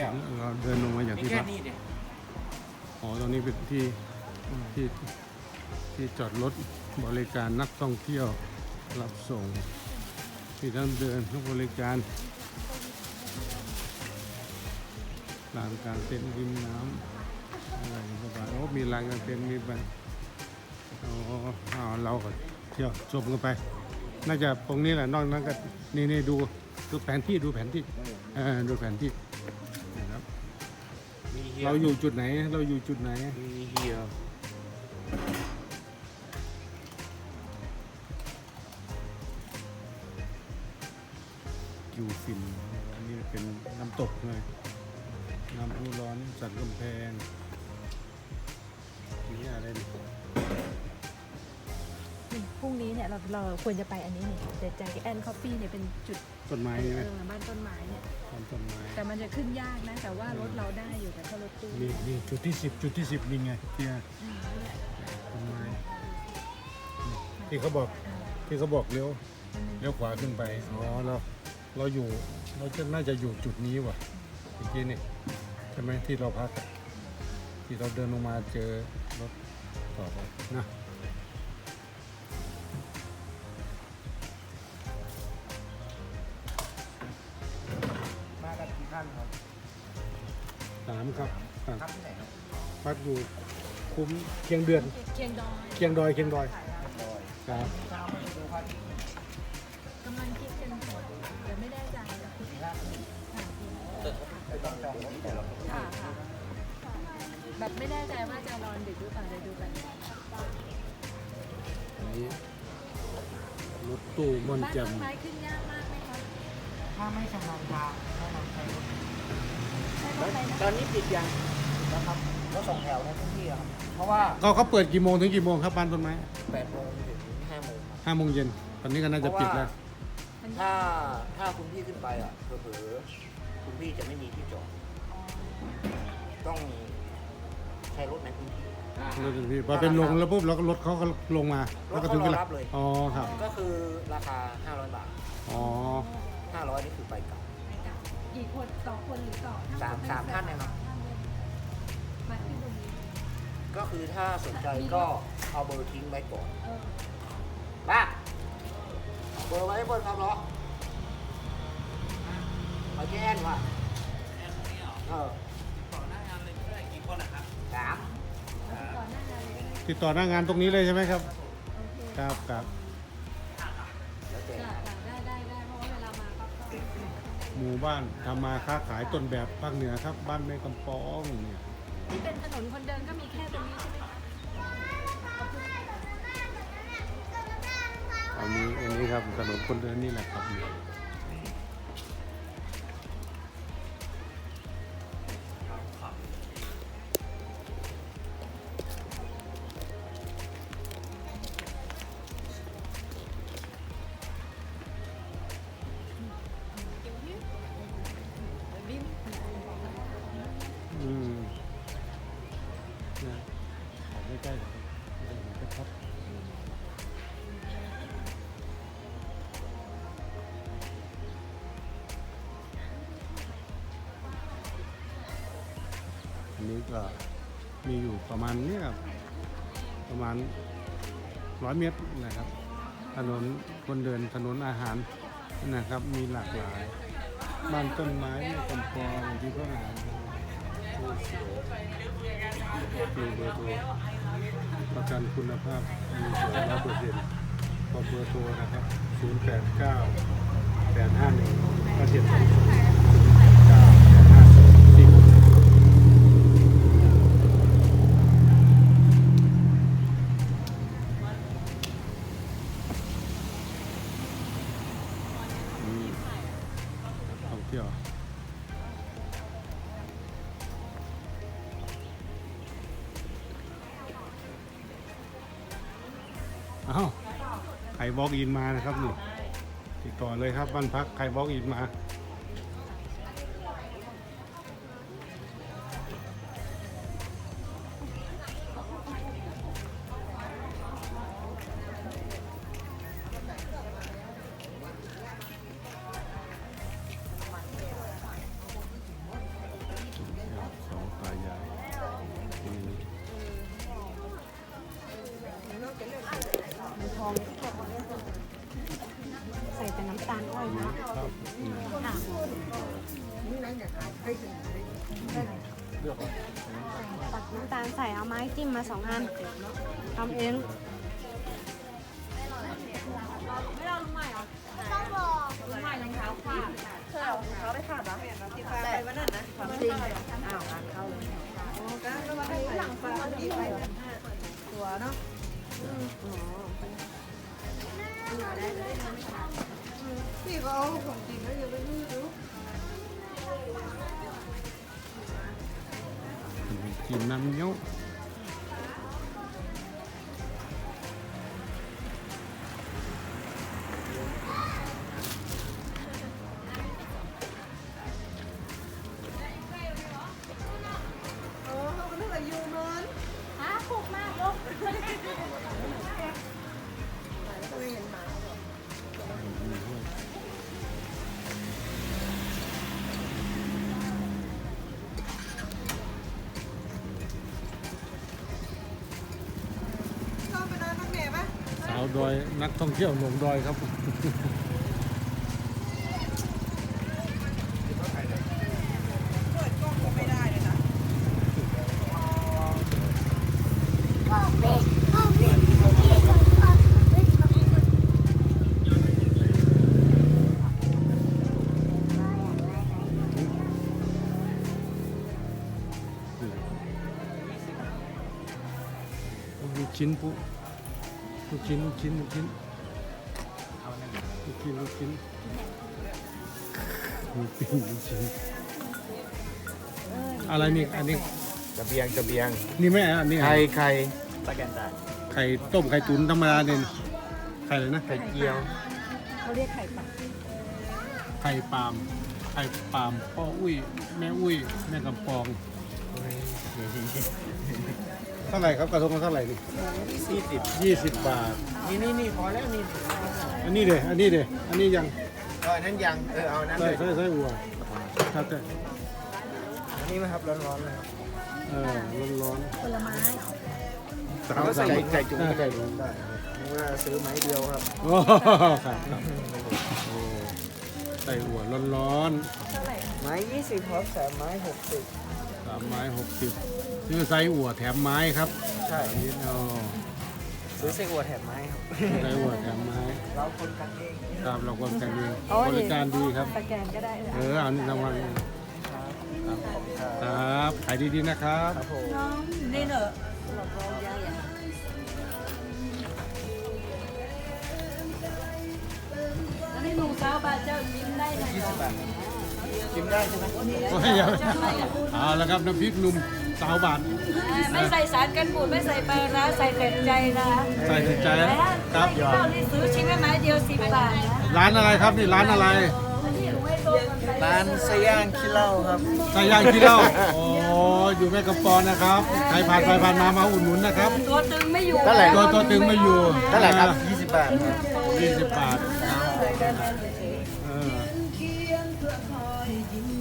แล้วเราเดินลงมาจากมีที่แค่พักนี้เนี่ยอ๋อตรงนี้เป็นที่ที่ที่จอดรถบริการนักท่องเที่ยวรับส่งมีทั้งเดินทั้งบริการลานกลางเต็นท์ริมน้ำอะไรสบายโอ้มีลานกลางเต็นท์มีไปอ๋อเอาเราก็เที่ยวชมกันไป น่าจะตรงนี้แหละนอกนั้นก็นี่นี่ดูดูแผนที่ดูแผนที่เออดูแผนที่นะครับ มีเฮียเราอยู่จุดไหน เราอยู่จุดไหน มีเฮียกิวฟิน อันนี้เป็นน้ำตกเลยน้ำพุร้อนสันกำแพงนี่อะไรนี่นี่ พรุ่งนี้เนี่ยเราเราควรจะไปอันนี้นี่เดจแอนคอฟฟี่เนี่ยเป็นจุดต้นไม้เอนี่ไหมอบ้านต้นไม้เนี่ยต้นต้นไม้แต่มันจะขึ้นยากนะ แต่ว่ารถเราได้อยู่แต่ถ้ารถตู้นี่นี่จุดที่สิบจุดที่สิบนี่ไงที่อืมนั่นแหละต้นไม้นี่ที่เขาบอกที่เขาบอกเลี้ยวเลี้ยวขวาขึ้นไปอ๋อเราเราอยู่เราจะน่าจะอยู่จุดนี้ว่ะเมื่อกี้นี่ใช่ไหมที่เราพักที่เราเดินลงมาเจอรถต่อไปนะ สามครับครับครับที่ไหนครับ พักอยู่คุ้มเคียงเดือน เคียงดอยเคียงดอยเคียงดอยดอยครับเช้าไม่ได้ดูพระอาทิตย์กำลังคิดกันอยู่เดี๋ยวไม่แน่ใจค่ะไม่ต้องจองรถแต่เราค่ะค่ะแบบไม่แน่ใจว่าจะนอนดึกหรือเปล่าเดี๋ยวดูกันอันนี้รถตู้ม่อนบ้านแจ่ต้มนไม้ขึ้นยากมากไหมคะถ้าไม่ชำนาญทางแนะนำใช้รถ ตอนนี้ปิดยังนะครับรถสองแถวในพื้นที่อะครับ เพราะว่าเขาเขาเปิดกี่โมงถึงกี่โมงครับบ้านต้นไม้8โมงถึง5โมงครับห้าโมงเย็นตอนนี้ก็น่าจะปิดแล้วมันถ้าถ้าคุณพี่ขึ้นไปอะเผลอๆคุณพี่จะไม่มีที่จอดต้องใช้รถในพื้นที่รถพี่พอเป็นลงแล้วปุ๊บเราก็รถเขาก็ลงมารแล้ถวก็เขาถึงเวรอลารับเลยอ๋อครับ ก็คือราคา 500 บาท อ๋อ 500 นี่คือไปกลับ กี่คนสองคนหรือสองสามสามท่านเนี่ยเนาะ มาขึ้นตรงนี้ ก็คือถ้าสนใจก็เอาเบอร์ทิ้งไว้ก่อนเออป้าเบอร์ไว้บนครับเหรอเอาแจ้งว่าเออต่อหน้างานเลยได้กี่คนนะครับสาม ก่อนหน้างานเลยก็ได้ติดต่อหน้างานตรงนี้เลยใช่ไหมครับ โอเค ครับครับ หมู่บ้านทำมาค้าขายต้นแบบภาคเหนือครับ บ้านแม่กำปองเนี่ยที่เป็นถนนคนเดินก็มีแค่ตรงนี้ใช่ไหมคะขอบคุณค่ะอันนี้อันนี้ครับถนนคนเดินนี่แหละครับ ก็มีอยู่ประมาณเนี้ยครับประมาณร้อยเมตรนะครับ ถนนคนเดินถนนอาหารนะครับ มีหลากหลาย บ้านต้นไม้มีกำปองที่ก็อาหารมีเบอร์โทรประกันคุณภาพมีสวยร้อยเปอร์เซ็นต์ขอเบอร์โทรนะครับ 0 8 อ้าวใครบล็อกอินมานะครับนี่ติดต่อเลยครับบ้านพักใครบล็อกอินมา ใส่เอาไม้จิ้มมาสองอันทำเองไม่เอาลุงใหม่หรอต้องบอกลุงใหม่รองเท้าขาดเธอเอารองเท้าไปขาดเหรอที่ฟ้าไปวันนั้นนะจริงอ้าวเข้าเลยก็มาให้หลังฟ้าที่ไปตัวเนาะพี่ก็เอาของจริงแล้วอยังไม่รู้กินน้ำเงี้ยว ดอยนักท่องเที่ยวลงดอยครับ ลูกชิ้นลูกชิ้นลูกชิ้นลูกชิ้นลูกชิ้นลูกชิ้นลูกชิ้นอะไรนี่อันนี้จะเบียงจะเบียงนี่ไม่อันนี้ไข่ไข่ตะแกนตายไข่ต้มไข่ตุ๋นธรรมดาเนี่ยไข่เลยนะไข่เจียวเขาเรียกไข่ปักไข่ปาล์มไข่ปาล์มพ่ออุ้ย แม่อุ้ย แม่กำปอง เท่าไหร่ครับกระทงละเท่าไหร่นี่สี่สิบยี่สิบบาท นี่นี่นี่พอแล้วนี่อันนี้เด้อันนี้เด้อันนี้ยังเออนั้นยังเออเอานั้นใส่เลยใส่ใส่อัวครับแต่อันนี้ไหมครับร้อนๆเลยครับเออร้อนผลไม้ๆเราก็ใส่ไก่จุ่มอ่าไก่จุ่มได้ว่าซื้อไม้เดียวครับโอ้ครับโอ้ใส่หัวร้อนไม้ยี่สิบครับแต่ไม้หกสิบๆสามไม้หกสิบ ซื้อไซส์หัวแถมไม้ครับใช่อันนี้เอาซื้อไส้อั่วแถมไม้ครับไซส์หัวแถมไม้ เราคนกันเองครับเราควรกันเองอ๋อบริการดีครับ สแกนก็ได้เลยเออเอานี่รางวัลครับขายดีๆนะครับ ครับผม นี่เนอะแล้วนี่หนูสาวบาเจ้ายิ้มได้ไหมยี่สิบบาทกินได้ใช่ไหม โอ้ยอย่าเอาละครับน้ำพริกหนุ่ม สาวบาท ไม่ใส่สารกันบูดไม่ใส่ปลาร้าใส่แต่ใจนะใส่ถึงใจแล้วครับเจ้านี่ซื้อชิ้นละไม้เดียวสิบบาทนะร้านอะไรครับนี่ร้านอะไรร้านไส้ย่างขี้เหล้าครับ ไก่ย่างที่เล่าโอ้อยู่แม่กำปอนนะครับใครผ่านไปผ่านมามาอุดหนุนนะครับตัวตึงไม่อยู่เท่าไหร่ ตัวตัวตึงไม่อยู่เท่าไหร่ครับยี่สิบบาทครับยี่สิบบาท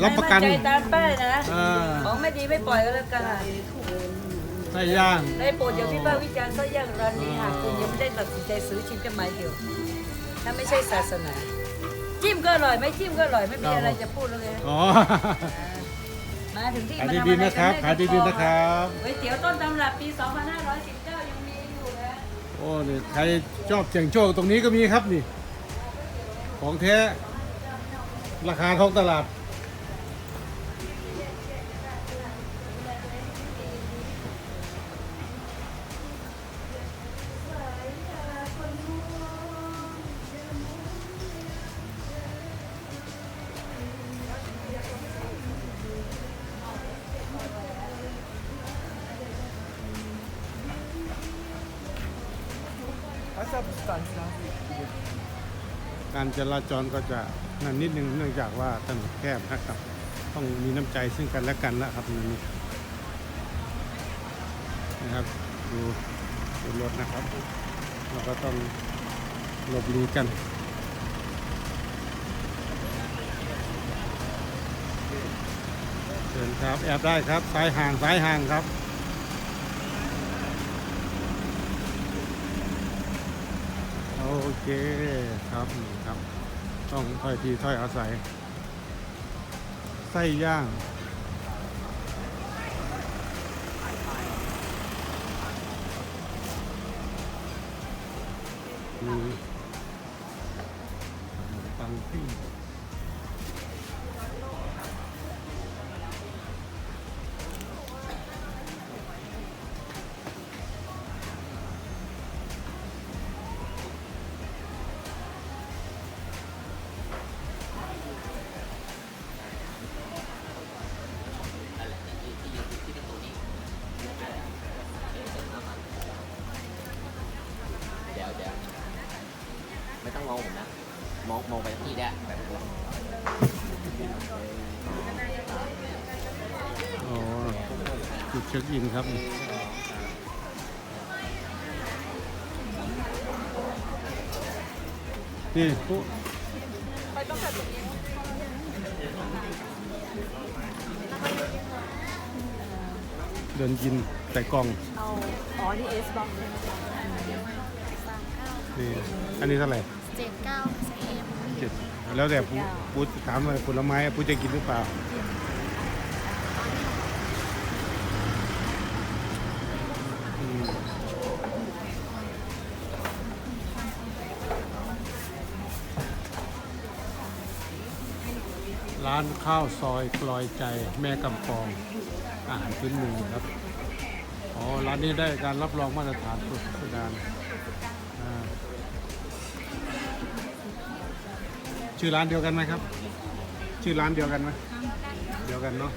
รับประกันใจตามป้ายนะเออของไม่ดีไม่ปล่อยก็แล้วกันไส้ย่าง ได้โปรดอย่าพิพากษ์วิจารณ์ก็ย่างร้านนี้หากคุณยังไม่ได้ตัดสินใจซื้อชิ้นกันไม้เดียวถ้าไม่ใช่ศาสนา จิ้มก็อร่อยไม่จิ้มก็อร่อยไม่มีอะไรจะพูดเลยอ๋อ มาถึงที่ขายมาทำดีอะๆไรนะคกัรับนขายดีๆนะครับ ก๋วยเตี๋ยวต้นตำรับปี 2519 ยังมีอยู่นะโอ้นี่ใครชอบเสี่ยงโชคตรงนี้ก็มีครับนี่ ของแท้ ราคาท้องตลาด การจราจรก็จะนั่นนิดนึงเนื่องจากว่าถนนแคบนะครับ ต้องมีน้ำใจซึ่งกันและกันแล้วครับนี้นะครับดูดูรถนะครับ เราก็ต้องหลบหลีกกันเชิญครับ แอบได้ครับสายห่างสายห่างครับ โอเคครับครับ ต้องถ้อยทีถ้อยอาศัย ไส้ย่างมีตังปิ้ง มองมองไปที่ได้แบบอ๋อจุดเช็คอินครับนี่ปุ๊ไปต้องแบบตรงนี้เดินกินแต่กล่องเอาอ๋อนี่เอสบอมนี่อันนี้เท่าไหร่เจ็ดเก้า เจ็ดแล้วแต่ปูปูถามว่าผลไม้ปูจะกินหรือเปล่าร้านข้าวซอยกลอยใจแม่กำปอง อาหารพื้นเมืองครับ อ๋อ ร้านนี้ได้การรับรองมาตรฐานสุดสุดาน ชื่อร้านเดียวกันไหมครับ ชื่อร้านเดียวกันไหมเดียวกันเนาะ